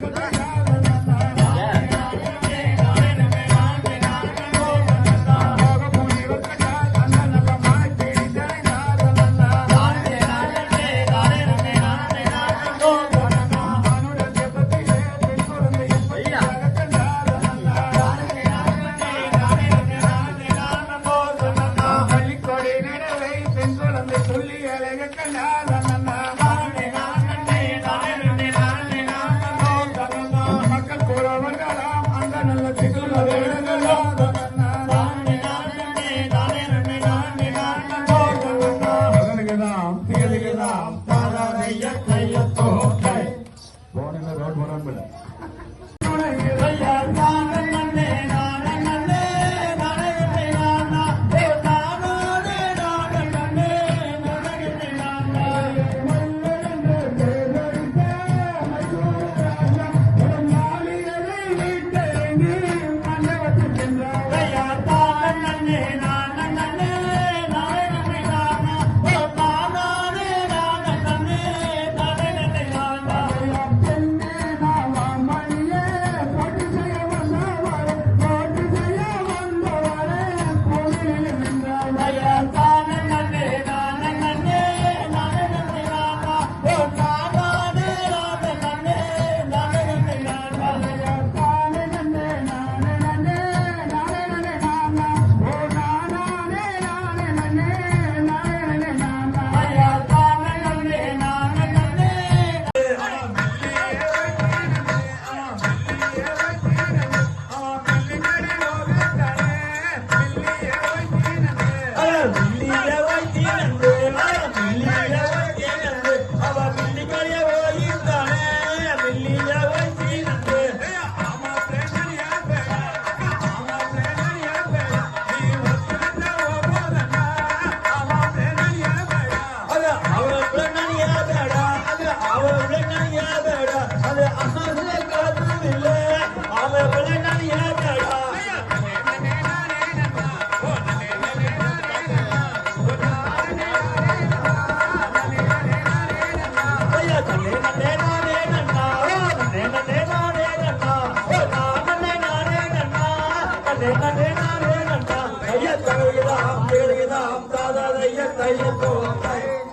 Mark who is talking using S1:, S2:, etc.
S1: Vai, vai.
S2: yeah. ஐயா தலையிலாம் பெருகிதாம் தாதா ஐயா தையத்தோ தை